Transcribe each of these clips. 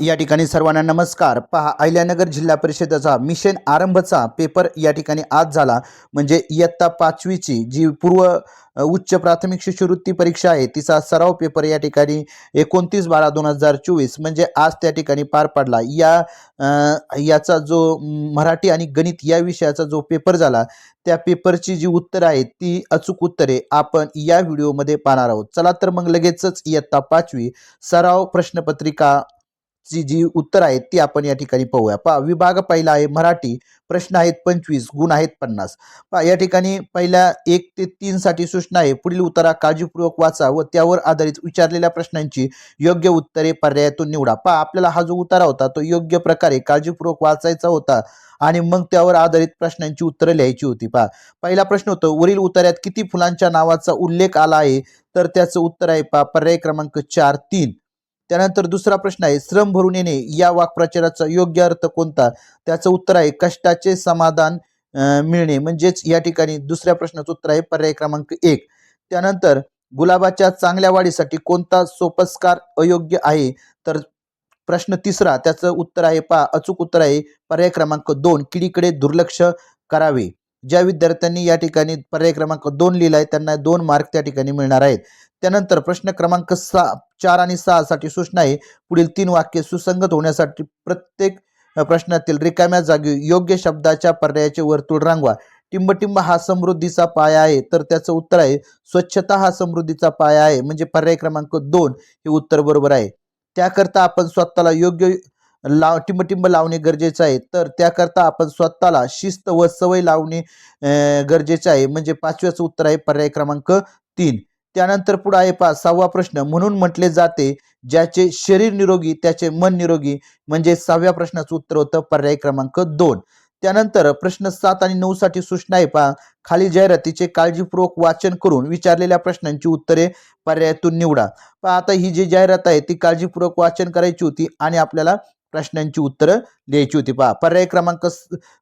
या ठिकाणी सर्वांना नमस्कार. पहा अहिल्यानगर जिल्हा परिषदेचा मिशन आरंभचा पेपर या ठिकाणी आज झाला. म्हणजे इयत्ता पाचवीची जी पूर्व उच्च प्राथमिक शिष्यवृत्ती परीक्षा आहे तिचा सराव पेपर या ठिकाणी एकोणतीस बारा दोन हजार चोवीस म्हणजे आज त्या ठिकाणी पार पडला. या याचा जो मराठी आणि गणित या विषयाचा जो पेपर झाला त्या पेपरची जी उत्तरं आहेत ती अचूक उत्तरे आपण या व्हिडिओमध्ये पाहणार आहोत. चला तर मग लगेचच इयत्ता पाचवी सराव प्रश्नपत्रिका ची जी उत्तर आहेत ती आपण या ठिकाणी पाहूया. पहा विभाग पहिला आहे मराठी प्रश्न आहेत पंचवीस गुण आहेत पन्नास. पा या ठिकाणी पहिल्या एक ते तीन साठी सूचना आहे. पुढील उत्तरा काळजीपूर्वक वाचा व त्यावर आधारित विचारलेल्या प्रश्नांची योग्य उत्तरे पर्यायातून निवडा. पहा आपल्याला हा जो उतारा होता तो योग्य प्रकारे काळजीपूर्वक वाचायचा होता आणि मग त्यावर आधारित प्रश्नांची उत्तरं लिहायची होती. पहा पहिला प्रश्न होतो वरील उतार्यात किती फुलांच्या नावाचा उल्लेख आला आहे? तर त्याचं उत्तर आहे पहा पर्याय क्रमांक चार तीन. त्यानंतर दुसरा प्रश्न आहे श्रम भरून येणे या वाक्प्रचाराचा योग्य अर्थ कोणता? त्याचं उत्तर आहे कष्टाचे समाधान मिळणे. म्हणजेच या ठिकाणी दुसऱ्या प्रश्नाचं उत्तर आहे पर्याय क्रमांक एक. त्यानंतर गुलाबाच्या चांगल्या वाढीसाठी कोणता सोपस्कार अयोग्य आहे? तर प्रश्न तिसरा त्याचं उत्तर आहे पा अचूक उत्तर आहे पर्याय क्रमांक दोन किडीकडे दुर्लक्ष करावे. ज्या विद्यार्थ्यांनी या ठिकाणी पर्याय क्रमांक दोन लिहिलाय त्यांना दोन मार्क त्या ठिकाणी मिळणार आहेत. त्यानंतर प्रश्न क्रमांक सहा चार आणि सहा साठी सूचना आहे. पुढील तीन वाक्य सुसंगत होण्यासाठी प्रत्येक प्रश्नातील रिकाम्या जागी योग्य शब्दाच्या पर्यायाचे वर्तुळ रांगवा. टिंबटिंब हा समृद्धीचा पाया आहे तर त्याचं उत्तर आहे स्वच्छता हा समृद्धीचा पाया आहे. म्हणजे पर्याय क्रमांक दोन हे उत्तर बरोबर आहे. त्याकरता आपण स्वतःला योग्य लाव टिंबटिंब लावणे गरजेचं आहे. तर त्याकरता आपण स्वतःला शिस्त व सवय लावणे गरजेचे आहे. म्हणजे पाचव्याचं उत्तर आहे पर्याय क्रमांक तीन. त्यानंतर पुढे आहे पा सहावा प्रश्न. म्हणून म्हटले जाते ज्याचे शरीर निरोगी त्याचे मन निरोगी म्हणजे सहाव्या प्रश्नाचं उत्तर होतं पर्याय क्रमांक दोन. त्यानंतर प्रश्न सात आणि नऊ साठी सूचना आहे पहा खाली जाहिरातीचे काळजीपूर्वक वाचन करून विचारलेल्या प्रश्नांची उत्तरे पर्यायातून निवडा. पहा आता ही जी जाहिरात आहे ती काळजीपूर्वक वाचन करायची होती आणि आपल्याला प्रश्नांची उत्तरं लिहायची होती. पहा पर्याय क्रमांक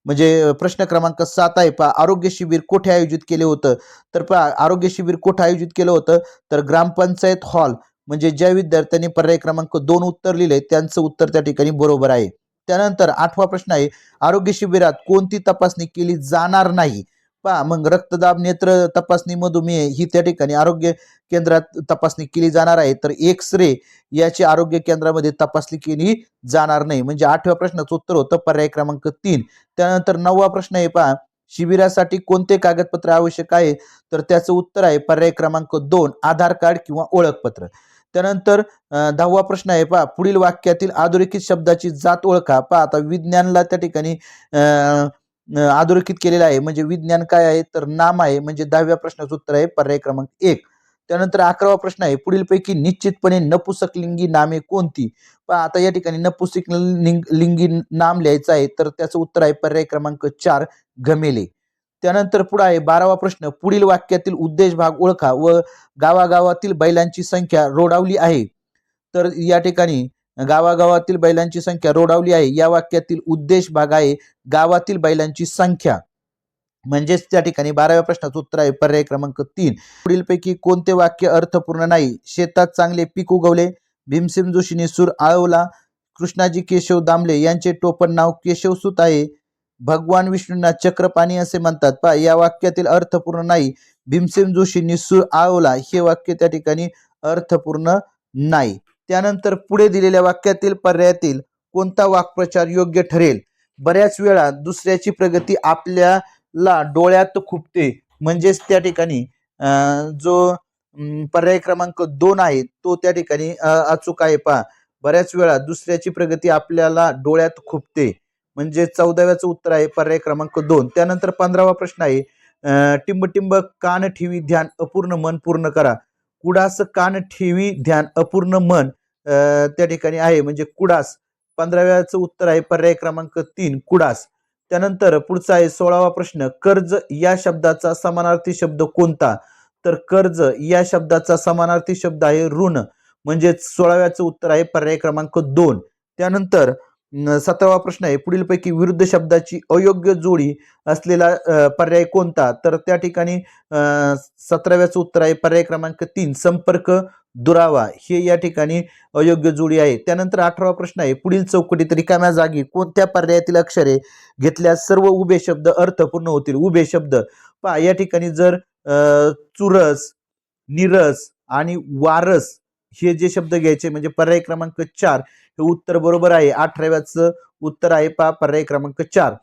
म्हणजे प्रश्न क्रमांक सात आहे. पहा आरोग्य शिबिर कोठे आयोजित केले होतं? तर पहा आरोग्य शिबिर कोठे आयोजित केलं होतं? तर ग्रामपंचायत हॉल म्हणजे ज्या विद्यार्थ्यांनी पर्याय क्रमांक दोन उत्तर लिहिले त्यांचं उत्तर त्या ठिकाणी बरोबर आहे. त्यानंतर आठवा प्रश्न आहे आरोग्य शिबिरात कोणती तपासणी केली जाणार नाही? पहा मग रक्तदाब नेत्र तपासणी मधुमेह ही त्या ठिकाणी आरोग्य केंद्रात तपासणी केली जाणार आहे. तर एक्स रे याची आरोग्य केंद्रामध्ये तपासणी केली जाणार नाही. म्हणजे आठव्या प्रश्नाचं उत्तर होतं पर्याय क्रमांक तीन. त्यानंतर नववा प्रश्न आहे पहा शिबिरासाठी कोणते कागदपत्र आवश्यक आहे? तर त्याचं उत्तर आहे पर्याय क्रमांक दोन आधार कार्ड किंवा ओळखपत्र. त्यानंतर दहावा प्रश्न आहे पहा पुढील वाक्यातील अधोरेखित शब्दाची जात ओळखा. पहा आता विज्ञानला त्या ठिकाणी अं, अधोरेखित केलेलं आहे. म्हणजे विज्ञान काय आहे? तर नाम आहे. म्हणजे दहाव्या प्रश्नाचं उत्तर आहे. पर्याय क्रमांक एक. त्यानंतर अकरावा प्रश्न आहे. पुढीलपैकी निश्चितपणे नपुसक लिंगी नामे कोणती? पण आता या ठिकाणी नपुसक लिंग- लिंगी नाम लिहायचं आहे. तर त्याचं उत्तर आहे पर्याय क्रमांक चार घमेले. त्यानंतर पुढे आहे बारावा प्रश्न. पुढील वाक्यातील उद्देश भाग ओळखा व गावागावातील बैलांची संख्या रोडावली आहे. तर या ठिकाणी गावागावातील बैलांची संख्या रोडावली आहे. या वाक्यातील उद्देश भाग आहे गावातील बैलांची संख्या. म्हणजेच त्या ठिकाणी बाराव्या प्रश्नाचं उत्तर आहे पर्याय क्रमांक तीन. पुढीलपैकी कोणते वाक्य अर्थपूर्ण नाही? शेतात चांगले पीक उगवले भीमसेन जोशीने सूर आळवला कृष्णाजी केशव दामले यांचे टोपण नाव केशवसूत आहे. भगवान विष्णूंना चक्रपाणी असे म्हणतात. पहा या वाक्यातील अर्थपूर्ण नाही भीमसेन जोशींनी सूर आळवला हे वाक्य त्या ठिकाणी अर्थपूर्ण नाही. त्यानंतर पुढे दिलेल्या वाक्यातील पर्यायातील कोणता वाक्प्रचार योग्य ठरेल? बऱ्याच वेळा दुसऱ्याची प्रगती आपल्याला डोळ्यात खुपते. म्हणजेच त्या ठिकाणी जो पर्याय क्रमांक दोन आहे तो त्या ठिकाणी अचूक आहे पहा. बऱ्याच वेळा दुसऱ्याची प्रगती आपल्याला डोळ्यात खुपते. म्हणजे चौदाव्याचं उत्तर आहे पर्याय क्रमांक दोन. त्यानंतर पंधरावा प्रश्न आहे अं, टिंब टिंब कान ठेवी ध्यान अपूर्ण मन पूर्ण करा. कुडास कान ठेवी ध्यान अपूर्ण मन त्या ठिकाणी आहे. म्हणजे कुडास. पंधराव्याचं उत्तर आहे. पर्याय क्रमांक तीन कुडास. त्यानंतर पुढचा आहे सोळावा प्रश्न. कर्ज या शब्दाचा समानार्थी शब्द कोणता? तर कर्ज या शब्दाचा समानार्थी शब्द आहे ऋण. म्हणजेच सोळाव्याचं उत्तर आहे पर्याय क्रमांक दोन. त्यानंतर सतरावा प्रश्न आहे. पुढीलपैकी विरुद्ध शब्दाची अयोग्य जोडी असलेला पर्याय कोणता? तर त्या ठिकाणी सतराव्याचं उत्तर आहे पर्याय क्रमांक तीन संपर्क दुरावा हे या ठिकाणी अयोग्य जोडी आहे. त्यानंतर अठरावा प्रश्न आहे. पुढील चौकटीत रिकाम्या जागी कोणत्या पर्यायातील अक्षरे घेतल्यास सर्व उभे शब्द अर्थपूर्ण होतील? उभे शब्द. पहा या ठिकाणी जर चुरस निरस आणि वारस हे जे शब्द घ्यायचे म्हणजे पर्याय क्रमांक चार हे उत्तर बरोबर आहे. अठराव्याचं उत्तर आहे पहा पर्याय क्रमांक चार.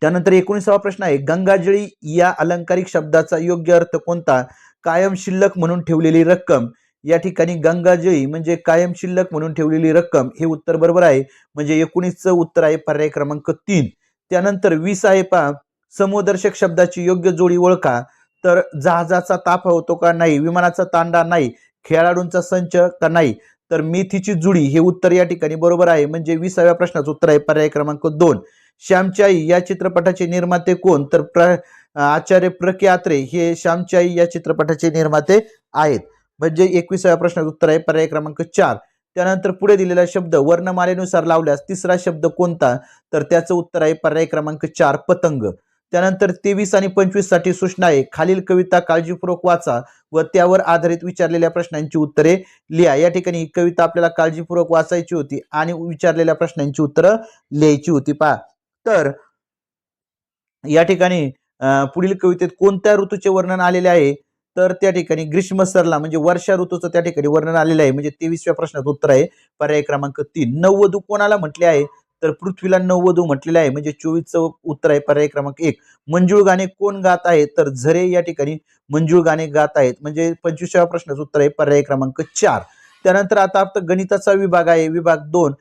त्यानंतर एकोणीसावा प्रश्न आहे. गंगाजळी या अलंकारिक शब्दाचा योग्य अर्थ कोणता? कायम शिल्लक म्हणून ठेवलेली रक्कम. या ठिकाणी गंगाजळी म्हणजे कायम शिल्लक म्हणून ठेवलेली रक्कम हे उत्तर बरोबर आहे. म्हणजे एकोणीसचं उत्तर आहे पर्याय क्रमांक तीन. त्यानंतर वीस आहे पहा. समोदर्शक शब्दाची योग्य जोडी ओळखा. तर जहाजाचा ताफा होतो का नाही विमानाचा तांडा नाही खेळाडूंचा संच का नाही तर मेथीची जुडी हे उत्तर या ठिकाणी बरोबर आहे. म्हणजे विसाव्या प्रश्नाचं उत्तर आहे पर्याय क्रमांक दोन. श्यामची आई या चित्रपटाचे निर्माते कोण? तर प्र आचार्य प्र के आत्रे हे श्यामची आई या चित्रपटाचे निर्माते आहेत. म्हणजे एकविसाव्या प्रश्नाचं उत्तर आहे पर्याय क्रमांक चार. त्यानंतर पुढे दिलेला शब्द वर्णमालेनुसार लावल्यास तिसरा शब्द कोणता? तर त्याचं उत्तर आहे पर्याय क्रमांक चार पतंग. त्यानंतर तेवीस आणि पंचवीससाठी सूचना आहे खालील कविता काळजीपूर्वक वाचा व त्यावर आधारित विचारलेल्या प्रश्नांची उत्तरे लिहा. या ठिकाणी ही कविता आपल्याला काळजीपूर्वक वाचायची होती आणि विचारलेल्या प्रश्नांची उत्तरं लिहायची होती. पहा. तर या ठिकाणी पुढील कवितेत कोणत्या ऋतूचे वर्णन आलेले आहे? तर त्या ठिकाणी ग्रीष्म सरला म्हणजे वर्षा ऋतूचं त्या ठिकाणी वर्णन आलेलं आहे. म्हणजे तेवीसव्या प्रश्नाचं उत्तर आहे. पर्याय क्रमांक तीन. नववधू कोणाला म्हटले आहे? तर पृथ्वीला नववधू म्हटलेलं आहे. म्हणजे चोवीसचं उत्तर आहे पर्याय क्रमांक एक. मंजूळ गाणे कोण गात आहेत तर झरे या ठिकाणी मंजूळ गाणे गात आहेत. म्हणजे पंचवीसव्या प्रश्नाचं उत्तर आहे पर्याय क्रमांक चार. त्यानंतर आता आपलं गणिताचा विभाग आहे. विभाग दोन.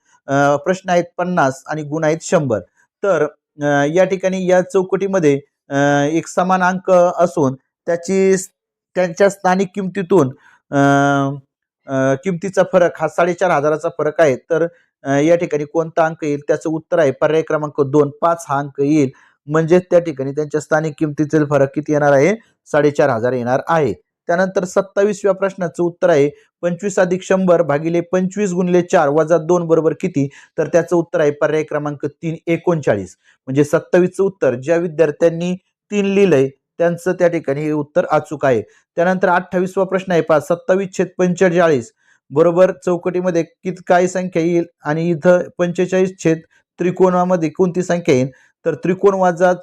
प्रश्न आहेत पन्नास आणि गुण आहेत शंभर. तर या ठिकाणी या चौकटीमध्ये एक समान अंक असून त्याची त्यांच्या स्थानिक किमतीतून किमतीचा फरक हा साडेचार हजाराचा फरक आहे. तर या ठिकाणी कोणता अंक येईल? त्याचं उत्तर आहे पर्याय क्रमांक दोन पाच हा अंक येईल. म्हणजेच त्या ठिकाणी त्यांच्या स्थानिक किमतीतील फरक किती येणार आहे? साडेचार हजार येणार आहे. त्यानंतर सत्तावीसव्या प्रश्नाचं उत्तर आहे. पंचवीस अधिक शंभर भागिले पंचवीस गुणिले चार वजा दोन बरोबर किती? तर त्याचं उत्तर आहे पर्याय क्रमांक तीन एकोणचाळीस. म्हणजे सत्तावीसचं उत्तर ज्या विद्यार्थ्यांनी तीन लिहिलंय त्यांचं त्या ठिकाणी हे उत्तर अचूक आहे. त्यानंतर अठ्ठावीसवा प्रश्न आहे पहा सत्तावीस छेद पंचेचाळीस बरोबर चौकटीमध्ये कित काय संख्या येईल? आणि इथं पंचेचाळीस छेद त्रिकोणामध्ये कोणती संख्या येईल? तर त्रिकोण वाजा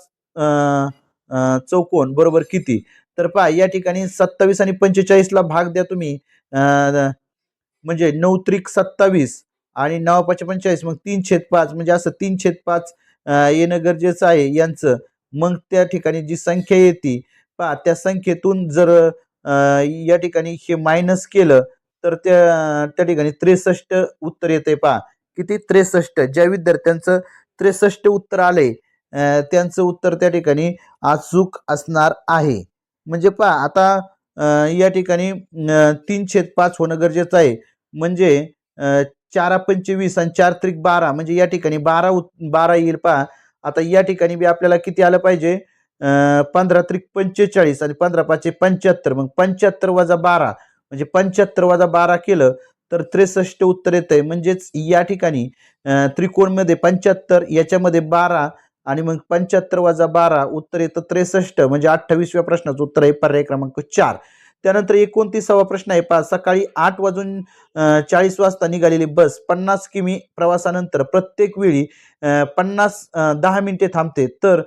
चौकोन बरोबर किती? तर पहा या ठिकाणी सत्तावीस आणि पंचेचाळीसला भाग द्या तुम्ही. म्हणजे नऊ त्रिक सत्तावीस आणि नऊ पाच पंचेचाळीस मग तीन छेद पाच म्हणजे असं तीन छेद पाच येणं गरजेचं आहे यांचं. मग त्या ठिकाणी जी संख्या येते पहा त्या संख्येतून जर या ठिकाणी हे मायनस केलं तर त्या त्या ठिकाणी त्रेसष्ट उत्तर येते पहा. किती? त्रेसष्ट. ज्या विद्यार्थ्यांचं त्रेसष्ट उत्तर आलंय त्यांचं उत्तर त्या ठिकाणी अचूक असणार आहे. म्हणजे पहा आता या ठिकाणी तीन छेद पाच होणं गरजेचं आहे. म्हणजे चारा पंचवीस आणि चार त्रिक बारा म्हणजे या ठिकाणी बारा उत बारा येईल पहा. आता या ठिकाणी बी आपल्याला किती आलं पाहिजे? पंधरा त्रिक पंचेचाळीस आणि पंधरा पाचशे पंच्याहत्तर. मग पंच्याहत्तर वजा बारा म्हणजे पंच्याहत्तर वजा बारा केलं तर त्रेसष्ट उत्तर येत आहे म्हणजेच या ठिकाणी त्रिकोणमध्ये पंच्याहत्तर याच्यामध्ये बारा आणि मग पंच्याहत्तर वजा बारा उत्तर येतं त्रेसष्ट म्हणजे अठ्ठावीसव्या प्रश्नाचं उत्तर आहे पर्याय क्रमांक चार. त्यानंतर एकोणतीसावा प्रश्न आहे पहा सकाळी आठ वाजून चाळीस वाजता निघालेली बस पन्नास किमी प्रवासानंतर प्रत्येक वेळी पन्नास दहा मिनिटे थांबते. तर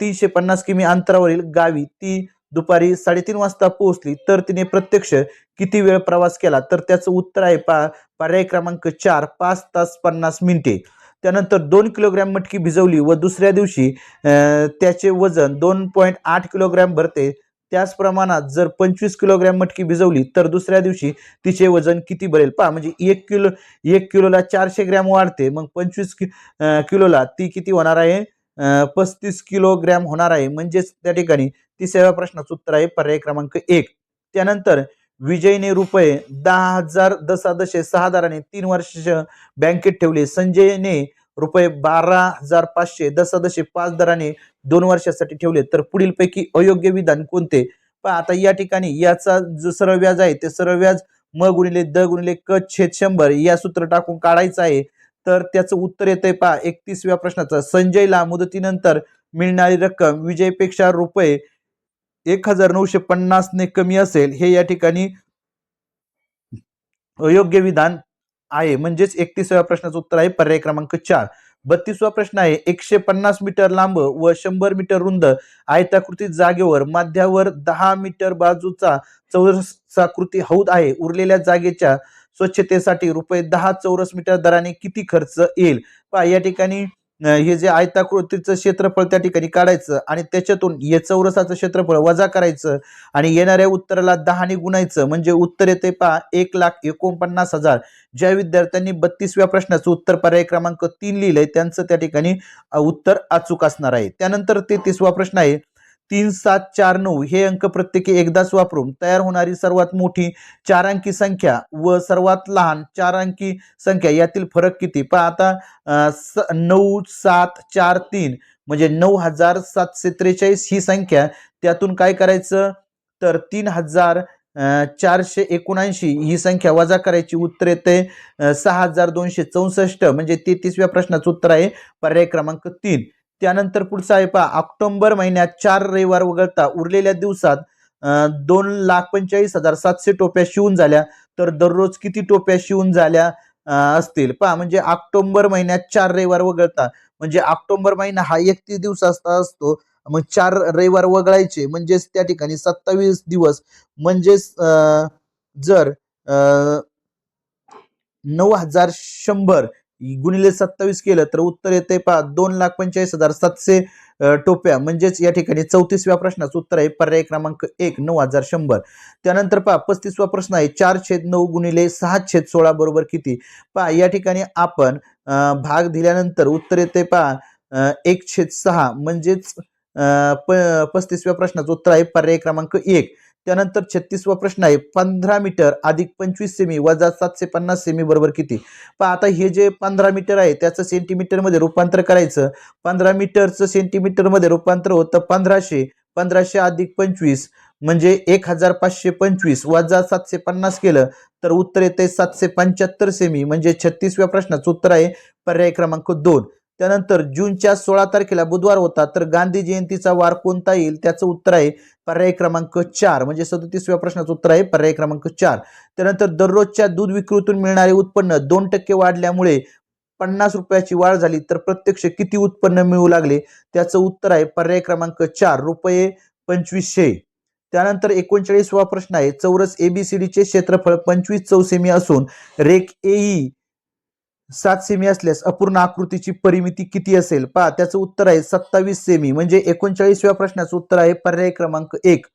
तीनशे पन्नास किमी अंतरावरील गावी ती दुपारी साडेतीन वाजता पोहोचली तर तिने प्रत्यक्ष किती वेळ प्रवास केला? तर त्याचं उत्तर आहे पा पर्याय क्रमांक चार पाच तास पन्नास मिनिटे. त्यानंतर दोन किलोग्रॅम मटकी भिजवली व दुसऱ्या दिवशी त्याचे वजन दोन पॉईंट आठ किलोग्रॅम भरते. त्याच प्रमाणात जर पंचवीस किलोग्रॅम मटकी भिजवली तर दुसऱ्या दिवशी तिचे वजन किती भरेल पहा म्हणजे एक किलो एक किलोला चारशे ग्रॅम वाढते. मग पंचवीस कि किलोला ती किती होणार आहे? पस्तीस किलोग्रॅम होणार आहे. म्हणजेच त्या ठिकाणी तिसऱ्या प्रश्नाचं उत्तर आहे पर्याय क्रमांक एक. त्यानंतर विजयने रुपये दहा हजार दशादशे सहा दराने तीन वर्ष बँकेत ठेवले. संजयने रुपये बारा हजार पाचशे दशादशे पाच दराने दोन वर्षासाठी ठेवले. तर पुढीलपैकी अयोग्य विधान कोणते? पहा आता या ठिकाणी याचा जो सरळ व्याज आहे ते सरळ व्याज म गुणिले द गुणिले क छेद शंभर या सूत्र टाकून काढायचं आहे. तर त्याचं उत्तर येतंय पहा एकतीसव्या प्रश्नाचं. संजयला मुदतीनंतर मिळणारी रक्कम विजयपेक्षा रुपये एक हजार नऊशे पन्नासने कमी असेल हे या ठिकाणी योग्य विधान आहे. म्हणजेच एकतीसाव्या प्रश्नाचं उत्तर आहे पर्याय क्रमांक चार. बत्तीसवा प्रश्न आहे एकशे पन्नास मीटर लांब व शंभर मीटर रुंद आयताकृती जागेवर मध्यावर दहा मीटर बाजूचा चौरसाकृती हौद आहे. उरलेल्या जागेच्या स्वच्छतेसाठी रुपये दहा चौरस मीटर दराने किती खर्च येईल? पहा या ठिकाणी हे जे आयताकृतीचं क्षेत्रफळ त्या ठिकाणी काढायचं आणि त्याच्यातून ये चौरसाचं क्षेत्रफळ वजा करायचं आणि येणाऱ्या उत्तराला दहाने गुणायचं म्हणजे उत्तर येते पहा एक लाख एकोणपन्नास हजार. ज्या विद्यार्थ्यांनी बत्तीसव्या प्रश्नाचं उत्तर पर्याय क्रमांक तीन लिहिलंय त्यांचं त्या ठिकाणी उत्तर अचूक असणार आहे. त्यानंतर तेहतीसवा प्रश्न आहे तीन सात चार नऊ हे अंक प्रत्येकी एकदाच वापरून तयार होणारी सर्वात मोठी चार अंकी संख्या व सर्वात लहान चार अंकी संख्या यातील फरक किती? पहा आता स- नऊ सात चार तीन म्हणजे नऊ हजार सातशे त्रेचाळीस ही संख्या त्यातून काय करायचं? तर तीन हजार चारशे एकोणऐंशी ही संख्या वजा करायची उत्तर येते सहा हजार दोनशे चौसष्ट म्हणजे तेहतीसव्या प्रश्नाचं उत्तर आहे पर्याय क्रमांक तीन. त्यानंतर पुढचा आहे पहा ऑक्टोबर महिन्यात चार रविवार वगळता उरलेल्या दिवसात दोन लाख पंचेचाळीस हजार सातशे टोप्या शिवून झाल्या. तर दररोज किती टोप्या शिवून झाल्या असतील? पहा म्हणजे ऑक्टोबर महिन्यात चार रविवार वगळता. म्हणजे ऑक्टोबर महिना हा एकतीस दिवसाचा असतो मग चार रविवार वगळायचे म्हणजेच त्या ठिकाणी सत्तावीस दिवस. म्हणजेच जर नऊ हजार शंभर गुणिले सत्तावीस केलं तर उत्तर येते पहा दोन लाख पंचेचाळीस हजार सातशे टोप्या. म्हणजेच या ठिकाणी चौतीसव्या प्रश्नाचं उत्तर आहे पर्याय क्रमांक एक नऊ हजार शंभर. त्यानंतर पहा पस्तीसवा प्रश्न आहे चार छेद नऊ गुणिले सहा छेद सोळा बरोबर किती? पहा या ठिकाणी आपण भाग दिल्यानंतर उत्तर येते पहा एक छेद सहा. म्हणजेच प पस्तीसव्या प्रश्नाचं उत्तर आहे पर्याय क्रमांक एक. त्यानंतर छत्तीसवा प्रश्न आहे पंधरा मीटर अधिक पंचवीस सेमी वजा सातशे पन्नास सेमी बरोबर किती? पण आता हे जे पंधरा मीटर आहे त्याचं सेंटीमीटरमध्ये रूपांतर करायचं. पंधरा मीटरचं सेंटीमीटरमध्ये रूपांतर होतं पंधराशे. पंधराशे अधिक पंचवीस म्हणजे एक हजार पाचशे पंचवीस वजा सातशे पन्नास केलं तर उत्तर येते सातशे पंच्याहत्तर सेमी म्हणजे छत्तीसव्या प्रश्नाचं उत्तर आहे पर्याय क्रमांक दोन. त्यानंतर जूनच्या सोळा तारखेला बुधवार होता तर गांधी जयंतीचा वार कोणता येईल त्याचं उत्तर आहे पर्याय क्रमांक चार म्हणजे सदतीसव्या प्रश्नाचं उत्तर आहे पर्याय क्रमांक चार. त्यानंतर दररोजच्या दूध विक्रीतून मिळणारे उत्पन्न दोन टक्के वाढल्यामुळे पन्नास रुपयाची वाढ झाली तर प्रत्यक्ष किती उत्पन्न मिळू लागले त्याचं उत्तर आहे पर्याय क्रमांक चार रुपये पंचवीसशे. त्यानंतर एकोणचाळीसवा प्रश्न आहे चौरस एबीसीडीचे क्षेत्रफळ पंचवीस चौसेमी असून रेक एई सात सेमी असल्यास अपूर्ण आकृतीची परिमिती किती असेल? पहा त्याचं उत्तर आहे सत्तावीस सेमी म्हणजे एकोणचाळीसव्या प्रश्नाचं उत्तर आहे पर्याय क्रमांक एक.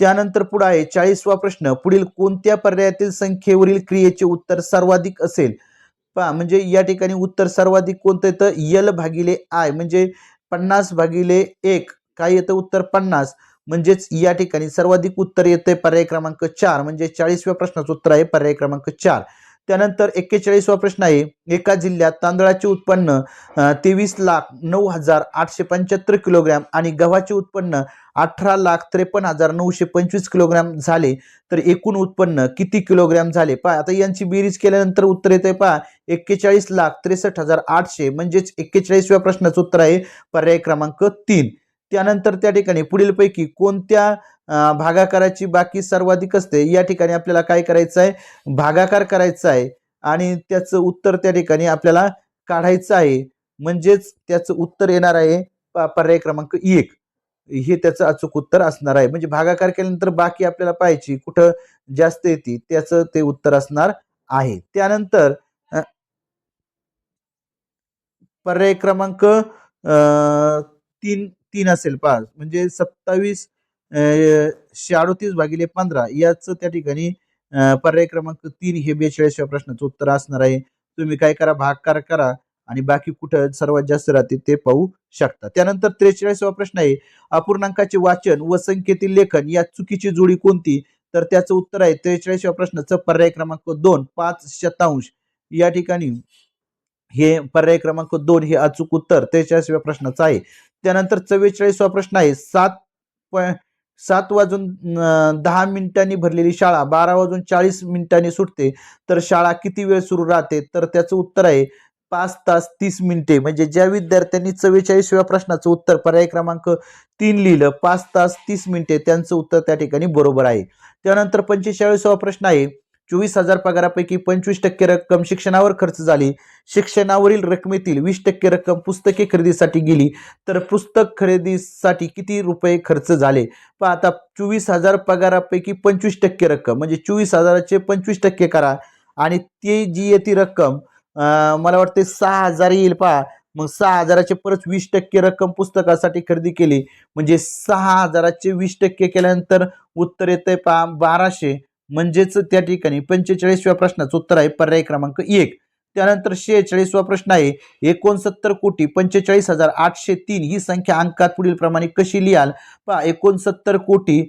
त्यानंतर पुढे आहे चाळीसवा प्रश्न. पुढील कोणत्या पर्यायातील संख्येवरील क्रियेचे उत्तर सर्वाधिक असेल? पहा म्हणजे या ठिकाणी उत्तर सर्वाधिक कोणतं येतं? यल भागिले आय म्हणजे पन्नास भागिले एक. काय येतं उत्तर? पन्नास. म्हणजेच या ठिकाणी सर्वाधिक उत्तर येते पर्याय क्रमांक चार. म्हणजे चाळीसव्या प्रश्नाचं उत्तर आहे पर्याय क्रमांक चार. त्यानंतर एक्केचाळीसवा प्रश्न आहे. एका जिल्ह्यात तांदळाचे उत्पन्न तेवीस लाख नऊ हजार आठशे पंच्याहत्तर किलोग्रॅम आणि गव्हाचे उत्पन्न अठरा लाख त्रेपन्न हजार नऊशे पंचवीस किलोग्रॅम झाले. तर एकूण उत्पन्न किती किलोग्रॅम झाले? पहा आता यांची बेरीज केल्यानंतर उत्तर येते पहा. एक्केचाळीस लाख त्रेसष्ट हजार आठशे म्हणजेच एक्केचाळीसव्या प्रश्नाचं उत्तर आहे. पर्याय क्रमांक तीन. त्यानंतर त्या ठिकाणी पुढीलपैकी कोणत्या भागाकाराची बाकी सर्वाधिक असते. या ठिकाणी आपल्याला काय करायचं आहे भागाकार करायचा आहे आणि त्याचं उत्तर त्या ठिकाणी आपल्याला काढायचं आहे. म्हणजेच त्याचं उत्तर येणार आहे प- पर्याय क्रमांक एक. हे त्याचं अचूक उत्तर असणार आहे. म्हणजे भागाकार केल्यानंतर बाकी आपल्याला पाहायची कुठं जास्त येते त्याचं ते उत्तर असणार आहे. त्यानंतर पर्याय क्रमांक अ, तीन तीन असेल पाच म्हणजे सत्तावीस अडोतीस भागिले पंधरा याचं त्या ठिकाणी पर्याय क्रमांक तीन हे बेचाळीसव्या प्रश्नाचं उत्तर असणार आहे. तुम्ही काय करा भागकार करा आणि बाकी कुठं सर्वात जास्त राहते ते पाहू शकता. त्यानंतर त्रेचाळीसवा प्रश्न आहे अपूर्णांकाचे वाचन व संख्येतील लेखन या चुकीची जोडी कोणती? तर त्याचं उत्तर आहे त्रेचाळीसव्या प्रश्नाचं पर्याय क्रमांक दोन पाच शतांश. या ठिकाणी हे पर्याय क्रमांक दोन हे अचूक उत्तर त्रेचाळीसव्या प्रश्नाचं आहे. त्यानंतर चव्वेचाळीसवा प्रश्न आहे सात प- सात वाजून दहा मिनिटांनी भरलेली शाळा बारा वाजून चाळीस मिनिटांनी सुटते. तर शाळा किती वेळ सुरू राहते? तर त्याचं उत्तर आहे पाच तास तीस मिनिटे. म्हणजे ज्या विद्यार्थ्यांनी चव्वेचाळीसव्या प्रश्नाचं उत्तर पर्याय क्रमांक तीन लिहिलं पाच तास तीस मिनिटे त्यांचं उत्तर त्या ठिकाणी बरोबर आहे. त्यानंतर पंचेचाळीसावा प्रश्न आहे चोवीस हजार पगारापैकी पंचवीस टक्के रक्कम शिक्षणावर खर्च झाली. शिक्षणावरील रकमेतील वीस टक्के रक्कम पुस्तके खरेदीसाठी गेली. तर पुस्तक खरेदीसाठी किती रुपये खर्च झाले? पण आता चोवीस हजार पगारापैकी पंचवीस टक्के रक्कम म्हणजे चोवीस हजाराचे पंचवीस टक्के करा. आणि ती जी येते रक्कम मला वाटते सहा हजार येईल पहा. मग सहा हजाराचे परत वीस टक्के रक्कम पुस्तकासाठी खरेदी केली. म्हणजे सहा हजाराचे वीस टक्के केल्यानंतर उत्तर येते पहा बाराशे. म्हणजेच त्या ठिकाणी पंचेचाळीसव्या प्रश्नाचं उत्तर आहे पर्याय क्रमांक एक. त्यानंतर शेहेचाळीसवा प्रश्न आहे एकोणसत्तर कोटी पंचेचाळीस हजार आठशे तीन ही संख्या अंकात पुढील प्रमाणे कशी लिहाल? पहा एकोणसत्तर कोटी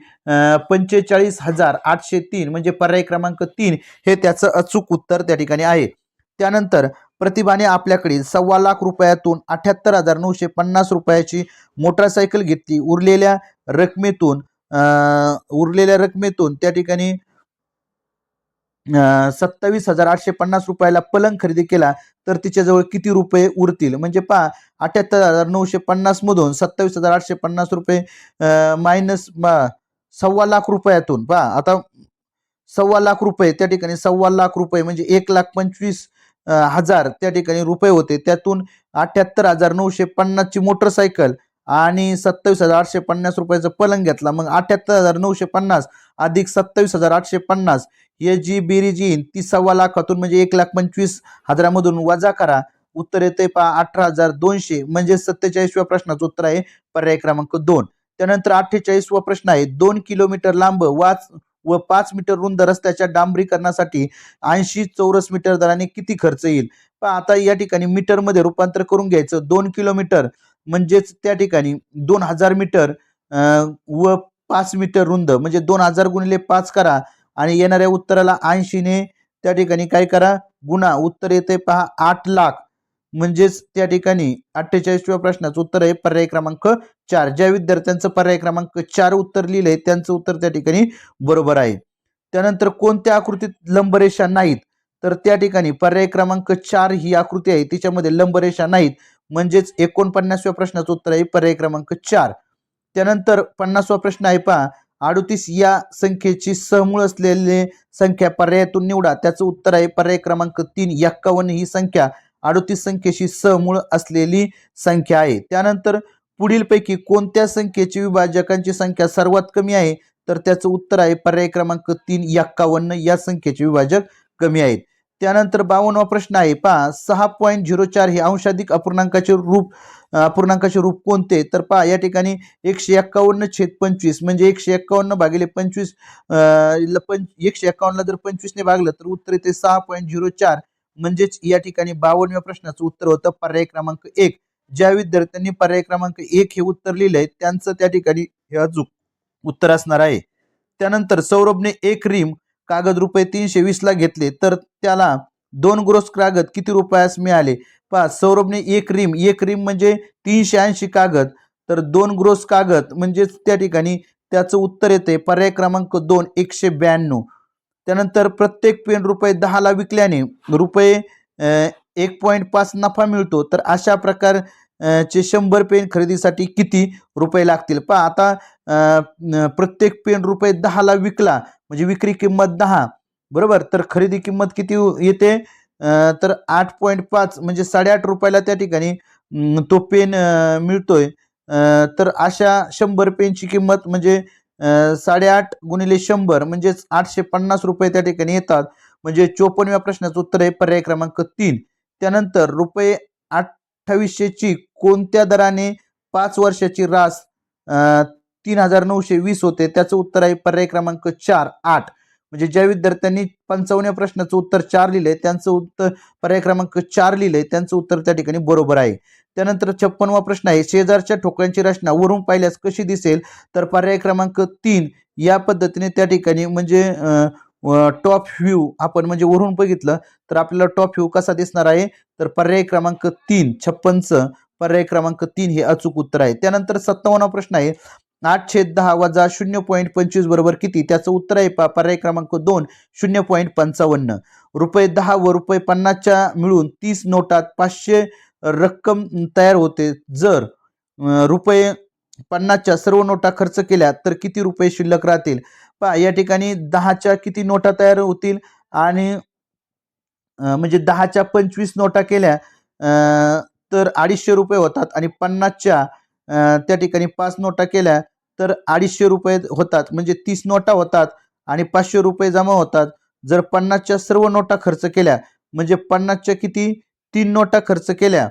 पंचेचाळीस हजार आठशे तीन म्हणजे पर्याय क्रमांक तीन हे त्याचं अचूक उत्तर त्या ठिकाणी आहे. त्यानंतर प्रतिभाने आपल्याकडील सव्वा लाख रुपयातून अठ्याहत्तर हजार नऊशे पन्नास रुपयाची मोटारसायकल घेतली. उरलेल्या रकमेतून उरलेल्या रकमेतून त्या ठिकाणी सत्तावीस हजार आठशे पन्नास रुपयाला पलंग खरेदी केला तर तिच्याजवळ किती रुपये उरतील? म्हणजे पहा अठ्याहत्तर हजार नऊशे पन्नास मधून सत्तावीस हजार आठशे पन्नास रुपये मायनस सव्वा लाख रुपयातून पहा आता सव्वा लाख रुपये त्या ठिकाणी सव्वा लाख रुपये म्हणजे एक लाख पंचवीस हजार त्या ठिकाणी रुपये होते. त्यातून अठ्याहत्तर हजार नऊशे पन्नासची मोटरसायकल आणि सत्तावीस हजार आठशे पन्नास रुपयाचं पलंग घेतला. मग अठ्याहत्तर हजार नऊशे पन्नास अधिक सत्तावीस हजार आठशे पन्नास. हे जी बेरीज येईल ती सव्वा लाखातून म्हणजे एक लाख पंचवीस हजारामधून वजा करा. उत्तर येते पहा अठरा हजार दोनशे. म्हणजे सत्तेचाळीसव्या प्रश्नाचं उत्तर आहे पर्याय क्रमांक दोन. त्यानंतर अठ्ठेचाळीसवा प्रश्न आहे दोन किलोमीटर लांब वाच व पाच मीटर रुंद रस्त्याच्या डांबरीकरणासाठी ऐंशी चौरस मीटर दराने किती खर्च येईल? पहा आता या ठिकाणी मीटरमध्ये रूपांतर करून घ्यायचं. दोन किलोमीटर म्हणजेच त्या ठिकाणी दोन हजार मीटर व पाच मीटर रुंद म्हणजे दोन हजार गुणिले पाच करा आणि येणाऱ्या उत्तराला ऐंशीने त्या ठिकाणी काय करा गुणा उत्तर येते पहा आठ लाख. म्हणजेच त्या ठिकाणी अठ्ठेचाळीसव्या प्रश्नाचं उत्तर आहे पर्याय क्रमांक चार. ज्या विद्यार्थ्यांचं पर्याय क्रमांक चार उत्तर लिहिलंय त्यांचं उत्तर त्या ठिकाणी बरोबर आहे. त्यानंतर कोणत्या आकृतीत लंबरेषा नाहीत? तर त्या ठिकाणी पर्याय क्रमांक चार ही आकृती आहे तिच्यामध्ये लंबरेषा नाहीत. म्हणजेच एकोणपन्नासव्या प्रश्नाचं उत्तर आहे पर्याय क्रमांक चार. त्यानंतर पन्नासवा प्रश्न आहे पहा. अडतीस या संख्येची सहमूळ असलेले संख्या पर्यायातून निवडा. त्याचं उत्तर आहे पर्याय क्रमांक तीन. एक्कावन्न ही संख्या अडतीस संख्येशी सहमूळ असलेली संख्या आहे. त्यानंतर पुढीलपैकी कोणत्या संख्येची विभाजकांची संख्या सर्वात कमी आहे? तर त्याचं उत्तर आहे पर्याय क्रमांक तीन. एक्कावन्न या संख्येचे विभाजक कमी आहेत. त्यानंतर बावन्नवा प्रश्न आहे पहा सहा पॉईंट झिरो चार हे अंशाधिक अपूर्णांकाचे रूप अपूर्णांकाचे रूप कोणते? तर पहा या ठिकाणी एकशे एक्कावन्न छेद पंचवीस म्हणजे एकशे एक्कावन्न भागिले पंचवीस पंच ल- एकशे एक्कावन्नला जर पंचवीसने भागलं तर उत्तर येते सहा पॉईंट झिरो चार. म्हणजेच या ठिकाणी बावन्नव्या प्रश्नाचं उत्तर होतं पर्याय क्रमांक एक. ज्या विद्यार्थ्यांनी पर्याय क्रमांक एक हे उत्तर लिहिलंय त्यांचं त्या ठिकाणी हे अचूक उत्तर असणार आहे. त्यानंतर सौरभने एक रिम कागद रुपये तीनशे वीसला घेतले तर त्याला दोन ग्रोस कागद किती रुपयास मिळाले? पहा सौरभने एक रिम एक रिम म्हणजे तीनशे ऐंशी कागद तर दोन ग्रोस कागद म्हणजेच त्या ठिकाणी त्याचं उत्तर येते पर्याय क्रमांक दोन एकशे ब्याण्णव. त्यानंतर प्रत्येक पेन रुपये दहाला विकल्याने रुपये एक पॉईंट पाच नफा मिळतो तर अशा प्रकार चे शंभर पेन खरेदीसाठी किती रुपये लागतील? पहा आता प्रत्येक पेन रुपये दहाला विकला म्हणजे विक्री किंमत दहा बरोबर? तर खरेदी किंमत किती येते? तर आठ पॉईंट पाच म्हणजे साडेआठ रुपयाला त्या ठिकाणी तो पेन मिळतोय. तर अशा शंभर पेनची किंमत म्हणजे साडेआठ गुणिले शंभर म्हणजेच आठशे पन्नास रुपये त्या ठिकाणी येतात. म्हणजे चोपन्नव्या प्रश्नाचं उत्तर आहे पर्याय क्रमांक तीन. त्यानंतर रुपये अठ्ठावीसशेची कोणत्या दराने पाच वर्षाची रास तीन हजार नऊशे वीस होते. त्याचं उत्तर आहे पर्याय क्रमांक चार आठ. म्हणजे ज्या विद्यार्थ्यांनी पंचावन्न प्रश्नाचं उत्तर चार लिहिलंय त्यांचं उत्तर पर्याय क्रमांक चार लिहिलंय त्यांचं उत्तर त्या ठिकाणी बरोबर आहे. त्यानंतर छप्पनवा प्रश्न आहे शेजारच्या ठोकळ्यांची रचना वरून पाहिल्यास कशी दिसेल? तर पर्याय क्रमांक तीन या पद्धतीने त्या ठिकाणी म्हणजे टॉप व्ह्यू आपण म्हणजे वरून बघितलं तर आपल्याला टॉप व्ह्यू कसा दिसणार आहे? तर पर्याय क्रमांक तीन छप्पनचं पर्याय क्रमांक तीन हे अचूक उत्तर आहे. त्यानंतर सत्तावन्न प्रश्न आहे आठ छेद दहा वजा शून्य पॉईंट पंचवीस बरोबर किती? त्याचं उत्तर आहे पा पर्याय क्रमांक दोन शून्य पॉईंट पंचावन्न. रुपये दहा व रुपये पन्नासच्या मिळून तीस नोटात पाचशे रक्कम तयार होते. जर रुपये पन्नासच्या सर्व नोटा खर्च केल्या तर किती रुपये शिल्लक राहतील? पहा या ठिकाणी दहाच्या किती नोटा तयार होतील आणि म्हणजे दहाच्या पंचवीस नोटा केल्या तर अडीचशे रुपये होतात आणि पन्नासच्या त्या ठिकाणी पाच नोटा केल्या तर अडीचशे रुपये होतात. म्हणजे तीस नोटा होतात आणि पाचशे रुपये जमा होतात. जर पन्नासच्या सर्व नोटा खर्च केल्या म्हणजे पन्नासच्या किती? तीन नोटा खर्च केल्या.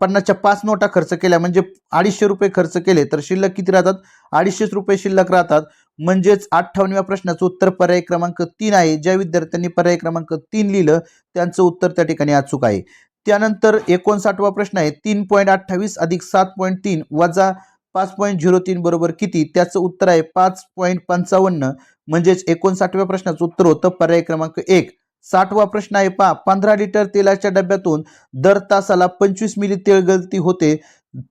पन्नासच्या पाच नोटा खर्च केल्या. म्हणजे अडीचशे रुपये खर्च केले तर शिल्लक किती राहतात? अडीचशेच रुपये शिल्लक राहतात. म्हणजेच अठ्ठावन्नव्या प्रश्नाचं उत्तर पर्याय क्रमांक तीन आहे. ज्या विद्यार्थ्यांनी पर्याय क्रमांक तीन लिहिलं त्यांचं उत्तर त्या ठिकाणी अचूक आहे. त्यानंतर एकोणसाठवा प्रश्न आहे. तीन पॉईंट अठ्ठावीस अधिक सात पॉईंट तीन वजा पाच पॉईंट झिरो तीन बरोबर किती? त्याचं उत्तर आहे पाच पॉईंट पंचावन्न. म्हणजेच एकोणसाठव्या प्रश्नाचं उत्तर होतं पर्याय क्रमांक एक. साठवा प्रश्न आहे पहा पंधरा लिटर तेलाच्या डब्यातून दर तासाला पंचवीस मिली तेल गळती होते.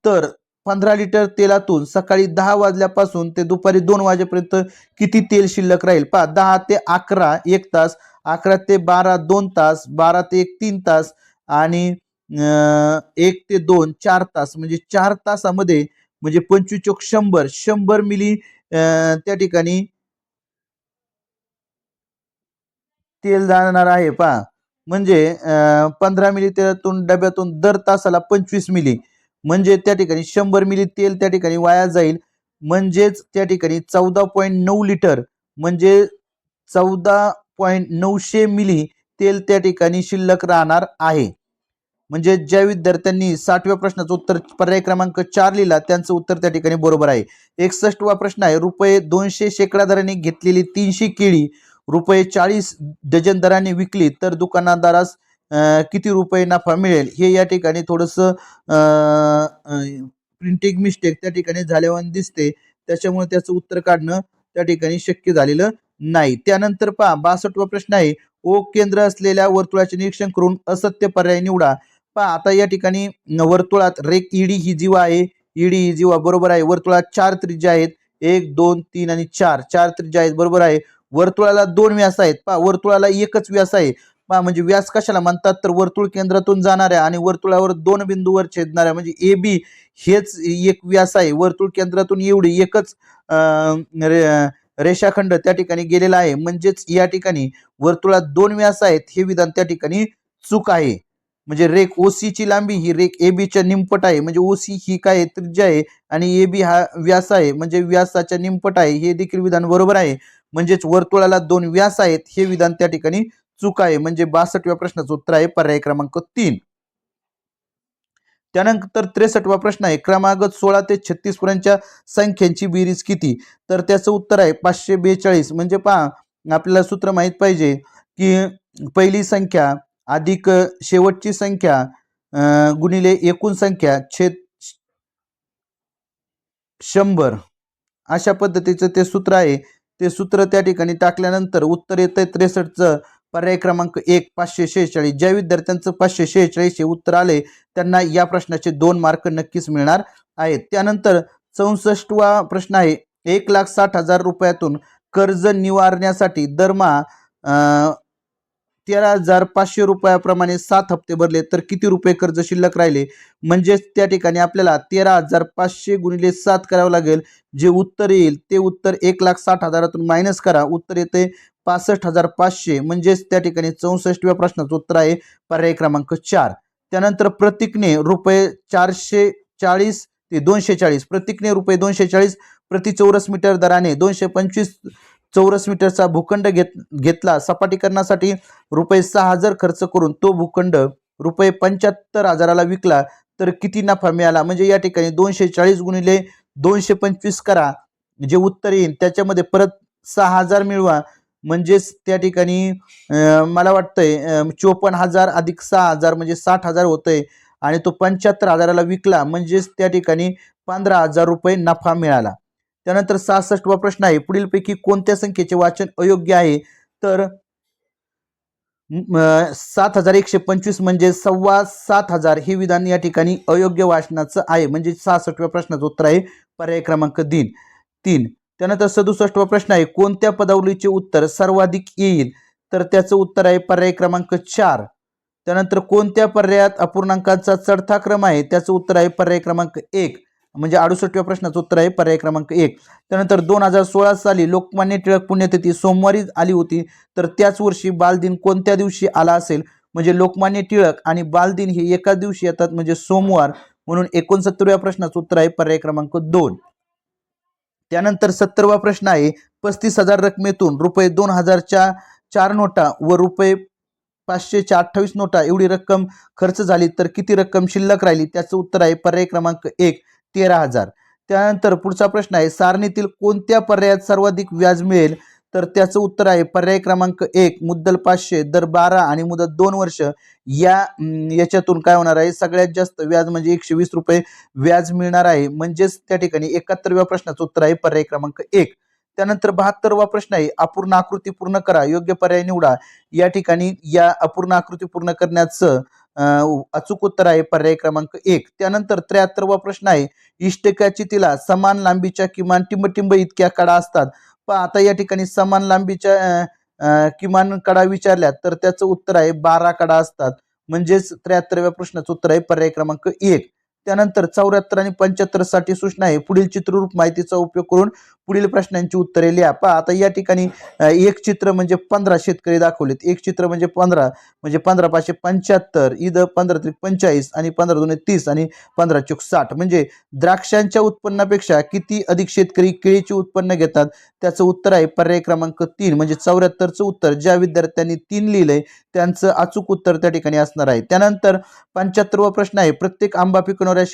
तर पंधरा लिटर तेलातून सकाळी दहा वाजल्यापासून ते दुपारी दोन वाजेपर्यंत किती तेल शिल्लक राहील? पहा दहा ते अकरा एक तास अकरा ते बारा दोन तास बारा ते एक तीन तास आणि एक ते दोन चार तास. म्हणजे चार तासामध्ये म्हणजे पंचवीस चोक शंभर शंभर मिली त्या ठिकाणी तेल जाणार आहे पहा. म्हणजे पंधरा मिली तेलातून डब्यातून दर तासाला पंचवीस मिली. म्हणजे त्या ठिकाणी शंभर मिली तेल त्या ठिकाणी वाया जाईल. म्हणजेच त्या ठिकाणी चौदा पॉईंट नऊ लिटर म्हणजे चौदा पॉईंट नऊशे मिली तेल त्या ठिकाणी शिल्लक राहणार आहे. म्हणजे ज्या विद्यार्थ्यांनी साठव्या प्रश्नाचं उत्तर पर्याय क्रमांक चार लिहिला त्यांचं उत्तर त्या ठिकाणी बरोबर आहे. एकसष्टवा प्रश्न आहे रुपये दोनशे शेकडा दराने घेतलेली तीनशे केळी रुपये चाळीस डझन दराने विकली तर दुकानदारास किती रुपये नफा मिळेल? हे या ठिकाणी थोडंसं प्रिंटिंग मिस्टेक त्या ठिकाणी झाल्यावर दिसते. त्याच्यामुळे त्याचं उत्तर काढणं त्या ठिकाणी शक्य झालेलं नाही. त्यानंतर पहा बासष्टवा प्रश्न आहे ओ केंद्र असलेल्या वर्तुळाचे निरीक्षण करून असत्य पर्याय निवडा. पहा आता या ठिकाणी वर्तुळात रेक ईडी ही जीवा आहे. ईडी ही जीवा बरोबर आहे. वर्तुळात चार त्रिज्या आहेत. एक दोन तीन आणि चार. चार त्रिज्या आहेत बरोबर आहे. वर्तुळाला दोन व्यास आहेत. पहा वर्तुळाला एकच व्यास आहे. पहा म्हणजे व्यास कशाला म्हणतात तर वर्तुळ केंद्रातून जाणाऱ्या आणि वर्तुळावर दोन बिंदूवर छेदणाऱ्या म्हणजे ए बी हेच एक व्यास आहे. वर्तुळ केंद्रातून एवढी एकच रे- रेषाखंड त्या ठिकाणी गेलेला आहे. म्हणजेच या ठिकाणी वर्तुळात दोन व्यास आहेत. हे विधान त्या ठिकाणी चूक आहे. म्हणजे रेक OC ची लांबी ही रेक ए च्या निमपट आहे. म्हणजे ओसी ही काय आहे? त्रिज्या आहे आणि ए बी हा व्यास आहे. म्हणजे व्यासाच्या निमपट आहे. हे देखील विधान बरोबर आहे. म्हणजेच वर्तुळाला दोन व्यास आहेत. हे विधान त्या ठिकाणी चूक आहे. म्हणजे बासष्टव्या प्रश्नाचं उत्तर आहे पर्याय क्रमांक तीन. त्यानंतर त्रेसष्टवा प्रश्न आहे. क्रमागत सोळा ते छत्तीस पर्यंतच्या संख्यांची बेरीज किती? तर त्याचं उत्तर आहे पाचशे बेचाळीस. म्हणजे पहा आपल्याला सूत्र माहीत पाहिजे की पहिली संख्या अधिक शेवटची संख्या गुणिले एकूण संख्या छेद शंभर. अशा पद्धतीचं ते सूत्र आहे. ते सूत्र त्या ठिकाणी टाकल्यानंतर उत्तर येतं त्रेसष्टचं. पर्याय क्रमांक एक पाचशे शेहेचाळीस. ज्या विद्यार्थ्यांचं पाचशे शेहेचाळीस हे उत्तर आले त्यांना या प्रश्नाचे दोन मार्क नक्कीच मिळणार आहेत. त्यानंतर चौसष्टवा प्रश्न आहे. एक लाख साठ हजार रुपयातून कर्ज निवारण्यासाठी दरमहा तेरा हजार पाचशे रुपयाप्रमाणे सात हप्ते भरले तर किती रुपये कर्ज शिल्लक राहिले? म्हणजेच त्या ठिकाणी आपल्याला तेरा हजार पाचशे गुणिले सात करावं लागेल. जे उत्तर येईल ते उत्तर एक लाख साठ हजारातून मायनस करा. उत्तर येते पासष्ट हजार पाचशे. म्हणजेच त्या ठिकाणी चौसष्टव्या प्रश्नाचं उत्तर आहे पर्याय क्रमांक चार. त्यानंतर प्रतीकने रुपये चारशे चाळीस ते दोनशे चाळीस. प्रतीकने रुपये दोनशे चाळीस प्रति चौरस मीटर दराने दोनशे पंचवीस चौरस मीटरचा भूखंड घेत घेतला. सपाटीकरणासाठी रुपये सहा हजार खर्च करून तो भूखंड रुपये पंच्याहत्तर हजाराला विकला. तर किती नफा मिळाला? म्हणजे या ठिकाणी दोनशे चाळीस गुणिले दोनशे पंचवीस करा जे उत्तर येईल. त्याच्यामध्ये परत सहा हजार मिळवा. म्हणजेच त्या ठिकाणी मला वाटतंय चोपन्न हजार अधिक सहा हजार म्हणजे साठ हजार होतंय. आणि तो पंच्याहत्तर हजाराला विकला. म्हणजेच त्या ठिकाणी पंधरा हजार रुपये नफा मिळाला. त्यानंतर सहासष्टवा प्रश्न आहे पुढीलपैकी कोणत्या संख्येचे वाचन अयोग्य आहे? तर सात हजार एकशे पंचवीस म्हणजे सव्वा सात हजार हे विधान या ठिकाणी अयोग्य वाचनाचं आहे. म्हणजे सहासष्टव्या प्रश्नाचं उत्तर आहे पर्याय क्रमांक दिन तीन. त्यानंतर सदुसष्टवा प्रश्न आहे कोणत्या पदावलीचे उत्तर सर्वाधिक येईल? तर त्याचं उत्तर आहे पर्याय क्रमांक चार. त्यानंतर कोणत्या पर्यायात अपूर्णांकांचा चढता क्रम आहे? त्याचं उत्तर आहे पर्याय क्रमांक एक. म्हणजे अडुसष्टव्या प्रश्नाचं उत्तर आहे पर्याय क्रमांक एक. त्यानंतर दोन हजार सोळा साली लोकमान्य टिळक पुण्यतिथी सोमवारी आली होती. तर त्याच वर्षी बालदिन कोणत्या दिवशी आला असेल? म्हणजे लोकमान्य टिळक आणि बालदिन हे एकाच दिवशी येतात म्हणजे सोमवार. म्हणून एकोणसत्तरव्या प्रश्नाचं उत्तर आहे पर्याय क्रमांक दोन. त्यानंतर सत्तरवा प्रश्न आहे पस्तीस हजार रकमेतून रुपये दोन हजारच्या चार नोटा व रुपये पाचशेच्या अठ्ठावीस नोटा एवढी रक्कम खर्च झाली तर किती रक्कम शिल्लक राहिली? त्याचं उत्तर आहे पर्याय क्रमांक एक. तेरा हजार. त्यानंतर पुढचा प्रश्न आहे सारणीतील कोणत्या पर्यायात सर्वाधिक व्याज मिळेल? तर त्याचं उत्तर आहे पर्याय क्रमांक एक मुद्दल पाचशे दर बारा आणि मुदत दोन वर्ष. या याच्यातून काय होणार आहे सगळ्यात जास्त व्याज म्हणजे एकशे वीस रुपये व्याज मिळणार आहे. म्हणजेच त्या ठिकाणी एकाहत्तरव्या प्रश्नाचं उत्तर आहे पर्याय क्रमांक एक. त्यानंतर बहात्तरवा प्रश्न आहे अपूर्ण आकृती पूर्ण करा योग्य पर्याय निवडा. या ठिकाणी या अपूर्ण आकृती पूर्ण करण्याचं अचूक उत्तर आहे. पर्याय क्रमांक एक. त्यानंतर त्र्याहत्तरवा प्रश्न आहे. इष्टकाची तिला समान लांबीच्या किमान टिंबटिंब इतक्या कडा असतात. पण आता या ठिकाणी समान लांबीच्या किमान कडा विचारल्या तर त्याचं उत्तर आहे बारा कडा असतात. म्हणजेच त्र्याहत्तरव्या प्रश्नाचं उत्तर आहे पर्याय क्रमांक एक. त्यानंतर चौऱ्याहत्तर आणि पंच्याहत्तरसाठी सूचना आहे. पुढील चित्ररूप माहितीचा उपयोग करून पुढील प्रश्नांची उत्तरे लिहा. पहा आता या ठिकाणी एक चित्र म्हणजे पंधरा शेतकरी दाखवलेत. एक चित्र म्हणजे पंधरा म्हणजे पंधरा पाचशे पंच्याहत्तर इद पंधरा त्रिक पंचेचाळीस आणि पंधरा दोन तीस आणि पंधरा चुक साठ. म्हणजे द्राक्षांच्या उत्पन्नापेक्षा किती अधिक शेतकरी केळीचे उत्पन्न घेतात? त्याचं उत्तर आहे पर्याय क्रमांक तीन. म्हणजे चौऱ्याहत्तरचं उत्तर ज्या विद्यार्थ्यांनी तीन लिहिलंय त्यांचं अचूक उत्तर त्या ठिकाणी असणार आहे. त्यानंतर पंच्याहत्तरवा प्रश्न आहे. प्रत्येक आंबा पिकवणाऱ्या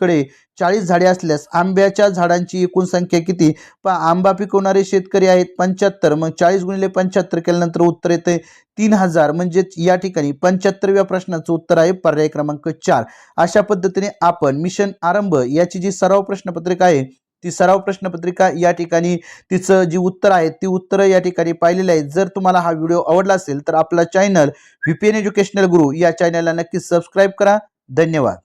कडे चाळीस झाडे असल्यास आंब्याच्या झाडांची एकूण संख्या किती? पहा आंबा पिकवणारे शेतकरी आहेत पंच्याहत्तर मग चाळीस गुणिले पंच्याहत्तर केल्यानंतर उत्तर येते तीन हजार. म्हणजेच या ठिकाणी पंच्याहत्तरव्या प्रश्नाचं उत्तर आहे पर्याय क्रमांक चार. अशा पद्धतीने आपण मिशन आरंभ याची जी सराव प्रश्नपत्रिका आहे ती सराव प्रश्नपत्रिका या ठिकाणी तिचं जी उत्तर आहे ती उत्तरं या ठिकाणी पाहिलेली आहेत. जर तुम्हाला हा व्हिडिओ आवडला असेल तर आपला channel V P N educational Guru या चॅनलला नक्की सबस्क्राईब करा. धन्यवाद.